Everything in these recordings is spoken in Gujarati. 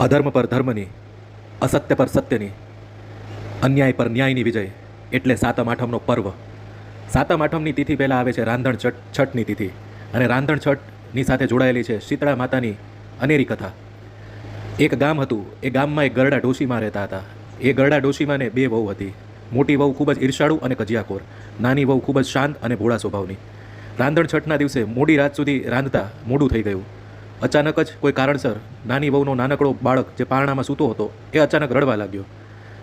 અધર્મ પર ધર્મની, અસત્ય પર સત્યની, અન્યાય પર ન્યાયની વિજય, એટલે સાતમ આઠમનો પર્વ. સાતમ આઠમની તિથિ પહેલાં આવે છે રાંધણ છઠ, છઠની તિથિ. અને રાંધણ છઠની સાથે જોડાયેલી છે શીતળા માતાની અનેરી કથા. એક ગામ હતું, એ ગામમાં એક ગરડા ડોશીમાં રહેતા હતા. એ ગરડા ડોશીમાને બે વહુ હતી. મોટી વહુ ખૂબ જ ઈર્ષાળુ અને કજિયાખોર. નાની વહુ ખૂબ જ શાંત અને ભોળા સ્વભાવની. રાંધણ છઠના દિવસે મોડી રાત સુધી રાંધતા મોડું થઈ ગયું. અચાનક જ કોઈ કારણસર નાની વહુનો નાનકડો બાળક જે પારણામાં સૂતો હતો, એ અચાનક રડવા લાગ્યો.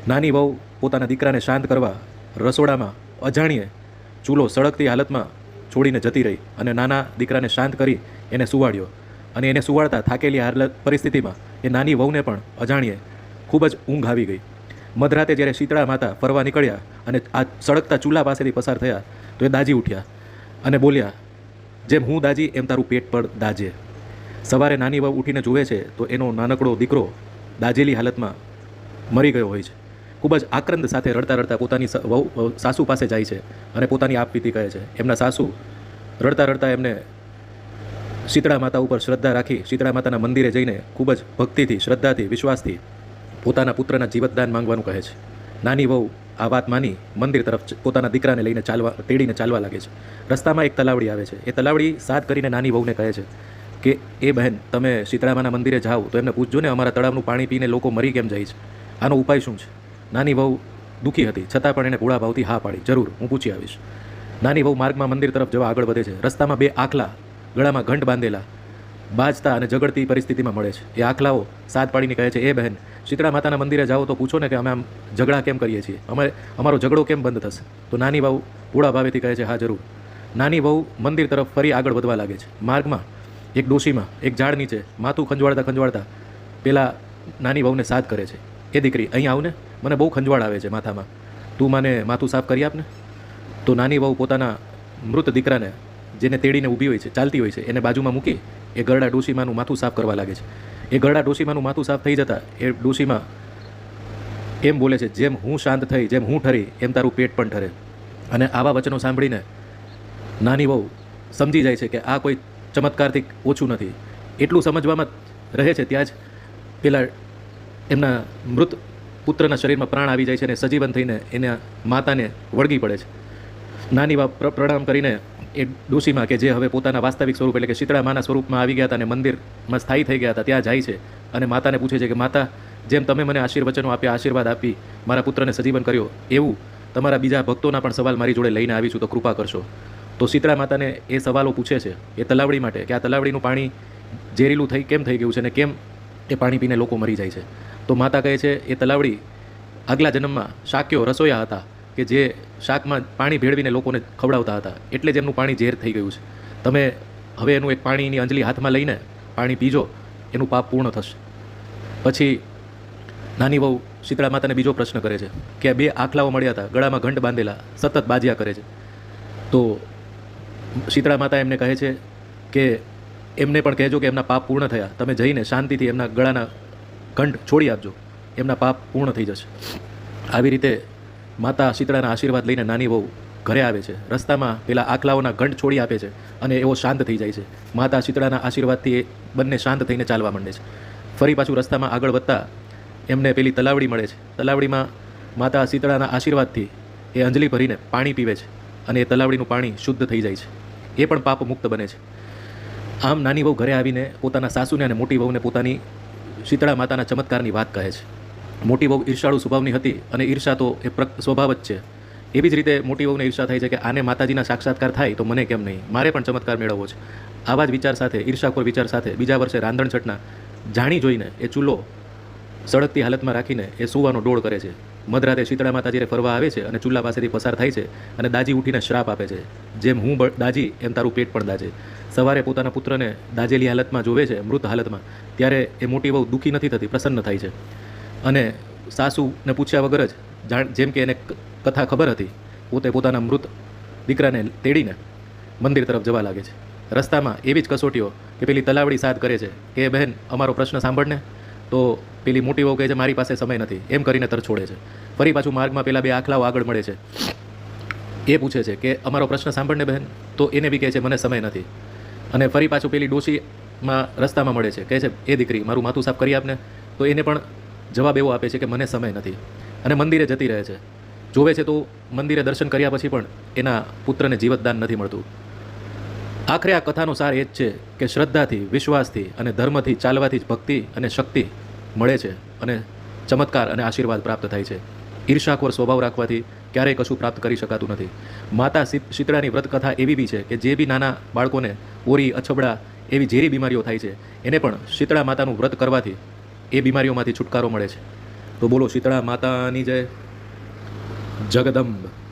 નાની વહુ પોતાના દીકરાને શાંત કરવા રસોડામાં અજાણીએ ચૂલો સળગતી હાલતમાં છોડીને જતી રહી અને નાના દીકરાને શાંત કરી એને સુવાડ્યો અને એને સુવાડતા થાકેલી હાલત પરિસ્થિતિમાં એ નાની વહુને પણ અજાણીએ ખૂબ જ ઊંઘ આવી ગઈ. મધરાતે જ્યારે શીતળા માતા ફરવા નીકળ્યા અને આ સળગતા ચૂલા પાસેથી પસાર થયા તો એ દાજી ઉઠ્યા અને બોલ્યા, જેમ હું દાજી એમ તારું પેટ પર દાજે સવારે નાની વહુ ઉઠીને જુએ છે તો એનો નાનકડો દીકરો દાજેલી હાલતમાં મરી ગયો હોય છે. ખૂબ જ આક્રંદ સાથે રડતા રડતા પોતાની વહુ સાસુ પાસે જાય છે અને પોતાની આપવીતી કહે છે. એમના સાસુ રડતા રડતા એમને શીતળા માતા ઉપર શ્રદ્ધા રાખી શીતળા માતાના મંદિરે જઈને ખૂબ જ ભક્તિથી, શ્રદ્ધાથી, વિશ્વાસથી પોતાના પુત્રના જીવતદાન માંગવાનું કહે છે. નાની વહુ આ વાત માની મંદિર તરફ પોતાના દીકરાને લઈને ચાલવા તેડીને ચાલવા લાગે છે. રસ્તામાં એક તલાવડી આવે છે. એ તલાવડી સાત કરીને નાની વહુને કહે છે કે એ બહેન, તમે શીતળામાના મંદિરે જાઓ, તો એમને પૂછજો ને અમારા તળાવનું પાણી પીને લોકો મરી કેમ જાય છે? આનો ઉપાય શું છે? નાની વહુ દુઃખી હતી, છતાં પણ એને ભોળા ભાવથી હા પાડી. જરૂર, હું પૂછી આવીશ. નાની વહુ માર્ગમાં મંદિર તરફ જવા આગળ વધે છે. રસ્તામાં બે આખલા ગળામાં ઘંટ બાંધેલા બાજતા અને ઝઘડતી પરિસ્થિતિમાં મળે છે. એ આખલાઓ સાત પાડીને કહે છે, એ બહેન શીતળા માતાના મંદિરે જાઓ તો પૂછો ને કે અમે આમ ઝઘડા કેમ કરીએ છીએ? અમે અમારો ઝઘડો કેમ બંધ થશે? તો નાની વહુ પૂળા ભાવેથી કહે છે, હા, જરૂર. નાની વહુ મંદિર તરફ ફરી આગળ વધવા લાગે છે. માર્ગમાં એક ડોશીમાં, એક ઝાડ નીચે, માથું ખંજવાળતા ખંજવાળતા. પેલા નાની વહુને સાથ કરે છે. એ દીકરી, અહીં આવને મને બહુ ખંજવાળ આવે છે માથામાં. તું મને માથું સાફ કરી આપને? તો નાની વહુ પોતાના મૃત દીકરાને, જેને તેડીને ઊભી હોય છે, ચાલતી હોય છે, એને બાજુમાં મૂકી, એ ગરડા ડોશીમાનું માથું સાફ કરવા લાગે છે. એ ગરડા ડોશીમાનું માથું સાફ થઈ જતાં, એ ડોશીમાં એમ બોલે છે, જેમ હું શાંત થઈ, જેમ હું ઠરી, એમ તારું પેટ પણ ઠરે. અને આવા વચનો સાંભળીને નાની વહુ સમજી જાય છે કે આ કોઈ ચમત્કારથી ઓછું નથી. એટલું સમજવામાં રહે છે ત્યાં જ પેલા એમના મૃત પુત્રના શરીરમાં પ્રાણ આવી જાય છે અને સજીવન થઈને એના માતાને વળગી પડે છે. નાની બાપ પ્ર- પ્રણામ કરીને એ ડોશીમાં કે જે હવે પોતાના વાસ્તવિક સ્વરૂપ એટલે કે શીતળા માના સ્વરૂપમાં આવી ગયા હતા અને મંદિરમાં સ્થાયી થઈ ગયા હતા, ત્યાં જાય છે અને માતાને પૂછે છે કે, માતા, જેમ તમે મને આશીર્વચનો આપ્યા, આશીર્વાદ આપી, મારા પુત્રને સજીવન કર્યો એવું તમારા બીજા ભક્તોના પણ સવાલ મારી જોડે લઈને આવીશું તો કૃપા કરશો. તો શીતળા માતાને એ સવાલો પૂછે છે, એ તલાવડી માટે, કે આ તલાવડીનું પાણી ઝેરીલું થઈ, કેમ થઈ ગયું છે અને કેમ એ પાણી પીને લોકો મરી જાય છે? તો માતા કહે છે, એ તલાવડી આગલા જન્મમાં શાક્યો રસોયા હતા, કે જે શાકમાં પાણી ભેળવીને લોકોને ખવડાવતા હતા, એટલે જ એમનું પાણી ઝેર થઈ ગયું છે. તમે હવે એનું એક પાણીની અંજલી હાથમાં લઈને પાણી પીજો, એનું પાપ પૂર્ણ થશે. પછી નાની વહુ શીતળા માતાને બીજો પ્રશ્ન કરે છે, કે બે આખલાઓ મળ્યા હતા, ગળામાં ઘંટ બાંધેલા, સતત બાજ્યા કરે છે. તો શીતળા માતા એમને કહે છે કે એમને પણ કહેજો કે એમના પાપ પૂર્ણ થયા. તમે જઈને શાંતિથી એમના ગળાના ઘંટ છોડી આપજો. એમના પાપ પૂર્ણ થઈ જશે. આવી રીતે માતા શીતળાના આશીર્વાદ લઈને નાની વહુ ઘરે આવે છે. રસ્તામાં પેલા આખલાઓના ઘંટ છોડી આપે છે અને એવો શાંત થઈ જાય છે. માતા શીતળાના આશીર્વાદથી એ બંને શાંત થઈને ચાલવા માંડે છે. ફરી પાછું રસ્તામાં આગળ વધતા એમને પેલી તલાવડી મળે છે. તલાવડીમાં માતા શીતળાના આશીર્વાદથી એ અંજલિ ભરીને પાણી પીવે છે અને એ તલાવડીનું પાણી શુદ્ધ થઈ જાય છે. એ પણ પાપ મુક્ત બને છે. આમ નાની વહુ ઘરે આવીને પોતાના સાસુને અને મોટી વહુને પોતાની શીતળા માતાના ચમત્કારની વાત કહે છે. મોટી વહુ ઈર્ષાળુ સ્વભાવની હતી અને ઈર્ષા તો એ સ્વભાવ જ છે. એવી જ રીતે મોટી વહુને ઈર્ષા થાય છે કે આને માતાજીના સાક્ષાત્કાર થાય તો મને કેમ નહીં? મારે પણ ચમત્કાર મેળવવો છે. આવા જ વિચાર સાથે, ઈર્ષાખોર વિચાર સાથે બીજા વર્ષે રાંધણ છઠના જાણી જોઈને એ ચૂલો સળગતી હાલતમાં રાખીને એ સૂવાનો ડોળ કરે છે. મધરાતે શીતળા માતા જ્યારે ફરવા આવે છે અને ચૂલા પાસેથી પસાર થાય છે અને દાજી ઉઠીને શ્રાપ આપે છે. જેમ હું દાજી, એમ તારું પેટ પણ દાજે. સવારે પોતાના પુત્રને દાજેલી હાલતમાં જોવે છે, મૃત હાલતમાં, ત્યારે એ મોટી બહુ દુઃખી નથી થતી, પ્રસન્ન થાય છે. અને સાસુને પૂછ્યા વગર જ જાણ જેમ કે એને કથા ખબર હતી, પોતે પોતાના મૃત દીકરાને તેડીને મંદિર તરફ જવા લાગે છે. રસ્તામાં એવી જ કસોટીઓ કે પેલી તલાવડી સાથ કરે છે કે, બહેન, અમારો પ્રશ્ન સાંભળને. તો પેલી મોટી વહુ કહે છે, મારી પાસે સમય નથી. એમ કરીને તર છોડે છે. ફરી પાછું માર્ગમાં પેલા બે આખલાઓ આગળ મળે છે. એ પૂછે છે કે, અમારો પ્રશ્ન સાંભળને બહેન? તો એને બી કહે છે, મને સમય નથી. અને ફરી પાછું પેલી ડોશીમાં રસ્તામાં મળે છે. કહે છે, એ દીકરી, મારું માથું સાફ કરી આપને. તો એને પણ જવાબ એવો આપે છે કે, મને સમય નથી. અને મંદિરે જતી રહે છે. જોવે છે તો મંદિરે દર્શન કર્યા પછી પણ એના પુત્રને જીવતદાન નથી મળતું. આખરે આ કથાનો સાર એ જ છે કે શ્રદ્ધાથી, વિશ્વાસથી અને ધર્મથી ચાલવાથી જ ભક્તિ અને શક્તિ મળે છે અને ચમત્કાર અને આશીર્વાદ પ્રાપ્ત થાય છે. ઈર્ષાખોર સ્વભાવ રાખવાથી ક્યારેય કશું પ્રાપ્ત કરી શકાતું નથી. માતા શીતળાની વ્રત કથા એવી બી છે કે જે બી નાના બાળકોને ઓરી, અછબડા એવી ઝેરી બીમારીઓ થાય છે, એને પણ શીતળા માતાનું વ્રત કરવાથી એ બીમારીઓમાંથી છુટકારો મળે છે. તો બોલો, શીતળા માતાની જય. જગદંબ.